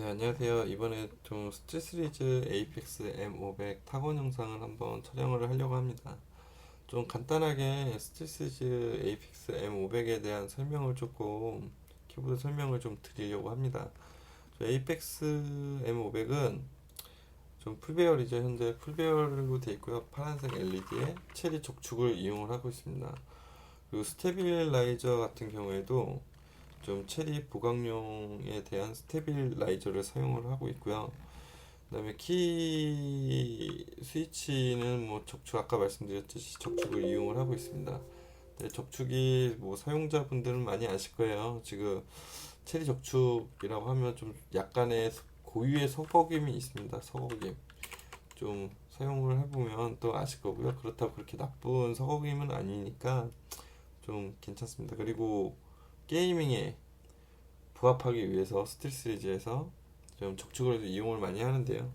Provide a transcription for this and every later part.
네, 안녕하세요. 이번에 좀 스틸 시리즈 에이펙스 M500 타건 영상을 한번 촬영을 하려고 합니다. 좀 간단하게 스틸 시리즈 에이펙스 M500에 대한 설명을 조금 키보드 설명을 좀 드리려고 합니다. 저 에이펙스 M500은 좀 풀배열이죠. 현재 풀배열로 되어 있고요. 파란색 LED에 체리 적축을 이용을 하고 있습니다. 그리고 스테빌라이저 같은 경우에도 좀 체리 보강용에 대한 스테빌라이저를 사용을 하고 있고요. 그다음에 키 스위치는 뭐 적축 아까 말씀드렸듯이 적축을 이용을 하고 있습니다. 네, 적축이 뭐 사용자분들은 많이 아실 거예요. 지금 체리 적축이라고 하면 좀 약간의 고유의 서거김이 있습니다. 서거김 좀 사용을 해보면 또 아실 거고요. 그렇다고 그렇게 나쁜 서거김은 아니니까 좀 괜찮습니다. 그리고 게이밍에 부합하기 위해서 스틸 시리즈에서 좀 적축을 이용을 많이 하는데요.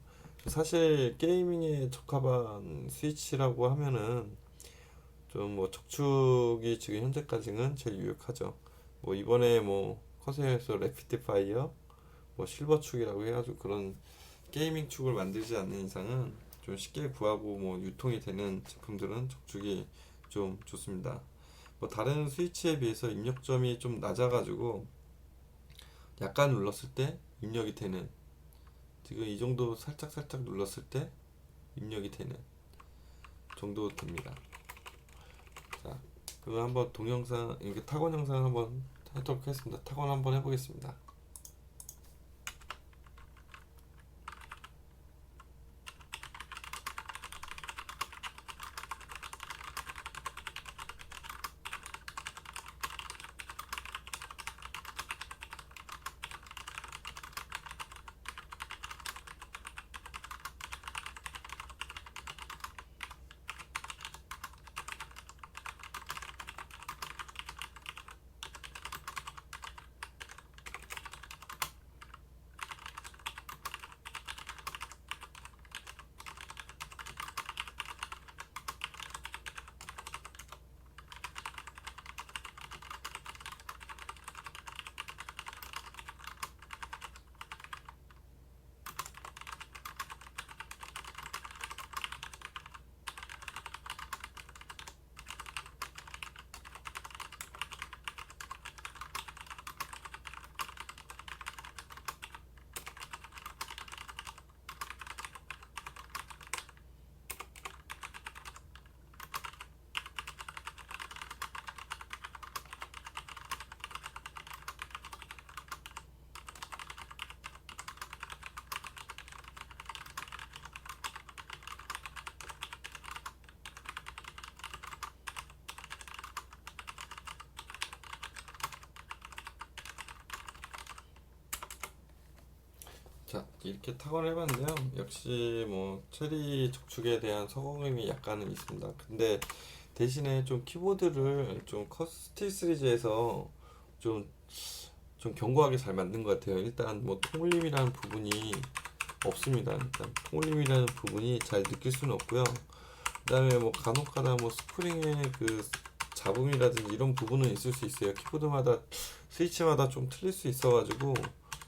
사실 게이밍에 적합한 스위치라고 하면은 좀 뭐 적축이 지금 현재까지는 제일 유력하죠. 뭐 이번에 뭐 커세어에서 래피드 파이어, 뭐 실버 축이라고 해가지고 그런 게이밍 축을 만들지 않는 이상은 좀 쉽게 구하고 뭐 유통이 되는 제품들은 적축이 좀 좋습니다. 뭐 다른 스위치에 비해서 입력점이 좀 낮아가지고 약간 눌렀을 때 입력이 되는 지금 이 정도 살짝 살짝 눌렀을 때 입력이 되는 정도 됩니다. 자, 그럼 한번 동영상 이게 타건 영상 한번 하도록 하겠습니다. 타건 한번 해보겠습니다. 자, 이렇게 타건을 해봤는데요. 역시 뭐 체리 적축에 대한 서거임이 약간은 있습니다. 근데 대신에 좀 키보드를 좀 커스티 시리즈에서 좀, 좀 견고하게 잘 만든 것 같아요. 일단 뭐 통울림이라는 부분이 없습니다. 일단 통울림이라는 부분이 잘 느낄 수는 없고요. 그 다음에 뭐 간혹가다 뭐 스프링의 그 잡음이라든지 이런 부분은 있을 수 있어요. 키보드마다 스위치마다 좀 틀릴 수 있어가지고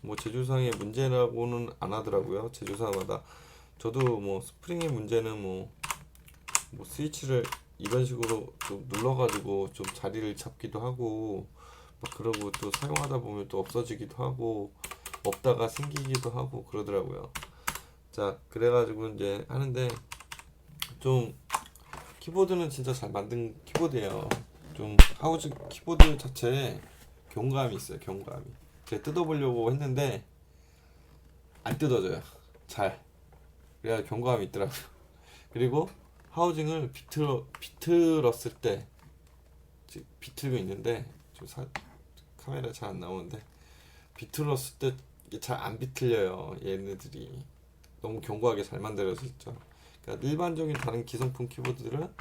뭐 제조상의 문제라고는 안 하더라고요. 제조사마다 저도 뭐 스프링의 문제는 뭐, 뭐 스위치를 이런 식으로 좀 눌러가지고 좀 자리를 잡기도 하고 막 그러고 또 사용하다 보면 또 없어지기도 하고 없다가 생기기도 하고 그러더라고요. 자 그래가지고 이제 하는데 좀 키보드는 진짜 잘 만든 키보드예요. 좀 하우즈 키보드 자체에 경감이 있어요. 경감이. 제가 뜯어보려고 했는데 안 뜯어져요. 잘. 그래야 경감이 있더라고요. 그리고 하우징을 비틀어 비틀었을 때 비틀고 있는데 좀 사, 카메라 잘 안 나오는데 비틀었을 때잘안 비틀려요. 얘네들이 너무 견고하게 잘 만들어져 있죠. 그러니까 일반적인 다른 기성품 키보드들은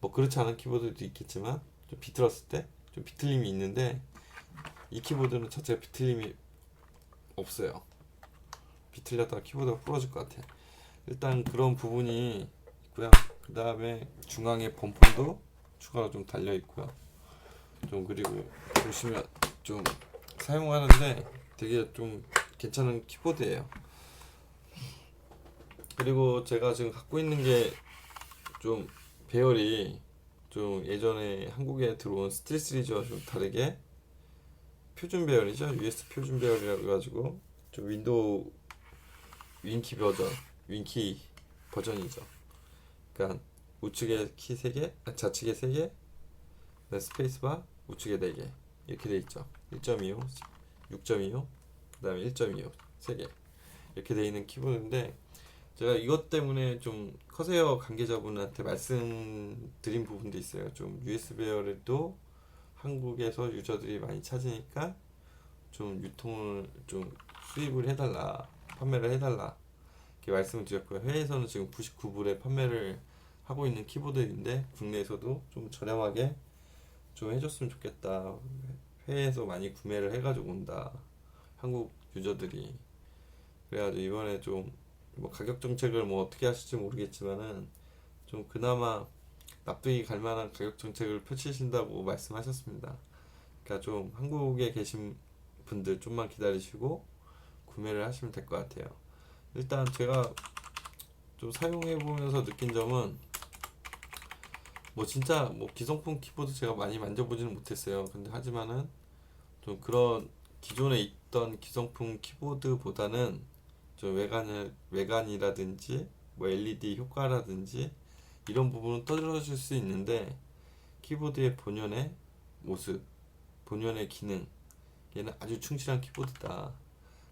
뭐 그렇지 않은 키보드도 있겠지만 좀 비틀었을 때 좀 비틀림이 있는데 이 키보드는 자체가 비틀림이 없어요. 비틀렸다가 키보드가 부러질 것 같아. 일단 그런 부분이 있고요. 그 다음에 중앙에 범퍼도 추가로 좀 달려 있고요. 좀 그리고 보시면 좀 사용하는데 되게 좀 괜찮은 키보드예요. 그리고 제가 지금 갖고 있는 게 좀 배열이 좀 예전에 한국에 들어온 스틸 시리즈와 좀 다르게 표준 배열이죠. US 표준 배열이라고 해가지고 좀 윈도우 윈키 버전, 윈키 버전이죠. 그러니까 우측에 키 3개, 아, 좌측에 3개, 스페이스바 우측에 4개 이렇게 돼 있죠. 1.25, 6.25, 그다음에 1.25 3개 이렇게 돼 있는 키보드인데 제가 이것 때문에 좀 커세어 관계자분한테 말씀드린 부분도 있어요. 좀 US 배열도 한국에서 유저들이 많이 찾으니까 좀 유통을 좀 수입을 해달라, 판매를 해달라 이렇게 말씀을 드렸고요. 해외에서는 지금 99불에 판매를 하고 있는 키보드인데 국내에서도 좀 저렴하게 좀 해줬으면 좋겠다. 해외에서 많이 구매를 해가지고 온다. 한국 유저들이. 그래가지고 이번에 좀 뭐 가격 정책을 뭐 어떻게 하실지 모르겠지만은 좀 그나마 납득이 갈 만한 가격 정책을 펼치신다고 말씀하셨습니다. 그러니까 좀 한국에 계신 분들 좀만 기다리시고 구매를 하시면 될 것 같아요. 일단 제가 좀 사용해 보면서 느낀 점은 뭐 진짜 뭐 기성품 키보드 제가 많이 만져보지는 못했어요. 근데 하지만은 좀 그런 기존에 있던 기성품 키보드보다는 좀 외관 외관이라든지 뭐 LED 효과라든지 이런 부분은 떨어질 수 있는데 키보드의 본연의 모습, 본연의 기능 얘는 아주 충실한 키보드다.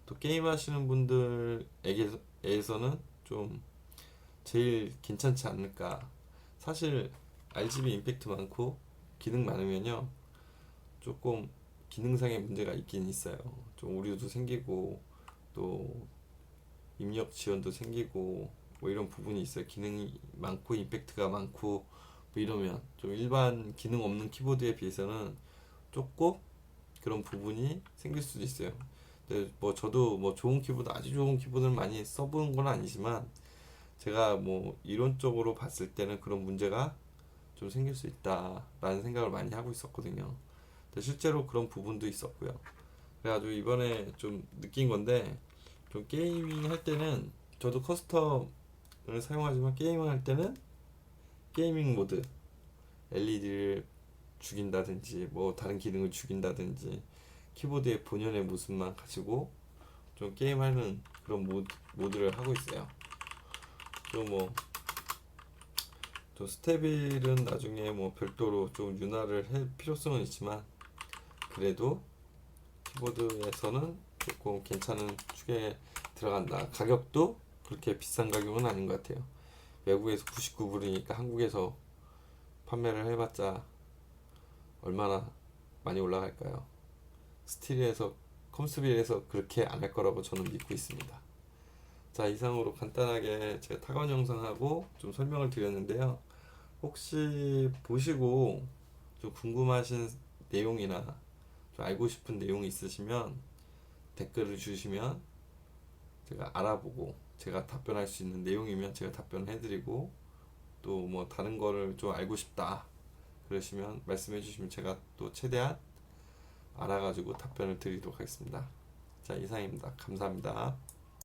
또 게임 하시는 분들에게서는 좀 제일 괜찮지 않을까. 사실 RGB 임팩트 많고 기능 많으면요 조금 기능상의 문제가 있긴 있어요. 좀 오류도 생기고 또 입력 지원도 생기고 뭐 이런 부분이 있어요. 기능이 많고 임팩트가 많고 뭐 이러면 좀 일반 기능 없는 키보드에 비해서는 조금 그런 부분이 생길 수도 있어요. 근데 뭐 저도 뭐 좋은 키보드 아주 좋은 키보드를 많이 써본 건 아니지만 제가 뭐 이론적으로 봤을 때는 그런 문제가 좀 생길 수 있다라는 생각을 많이 하고 있었거든요. 근데 실제로 그런 부분도 있었고요. 그래가지고 이번에 좀 느낀 건데 좀 게이밍 할 때는 저도 커스텀 을 사용하지만 게이밍 할 때는 게이밍 모드 LED를 죽인다든지 뭐 다른 기능을 죽인다든지 키보드의 본연의 모습만 가지고 좀 게임하는 그런 모드, 모드를 하고 있어요. 또 스테빌은 나중에 뭐 별도로 좀 윤활을 할 필요성은 있지만 그래도 키보드에서는 조금 괜찮은 축에 들어간다. 가격도 그렇게 비싼 가격은 아닌 것 같아요. 외국에서 99불이니까 한국에서 판매를 해봤자 얼마나 많이 올라갈까요? 스틸에서 컴스빌에서 그렇게 안 할 거라고 저는 믿고 있습니다. 자 이상으로 간단하게 제가 타건 영상하고 좀 설명을 드렸는데요. 혹시 보시고 좀 궁금하신 내용이나 좀 알고 싶은 내용이 있으시면 댓글을 주시면 제가 알아보고 제가 답변할 수 있는 내용이면 제가 답변을 해드리고 또 뭐 다른 거를 좀 알고 싶다 그러시면 말씀해 주시면 제가 또 최대한 알아가지고 답변을 드리도록 하겠습니다. 자 이상입니다. 감사합니다.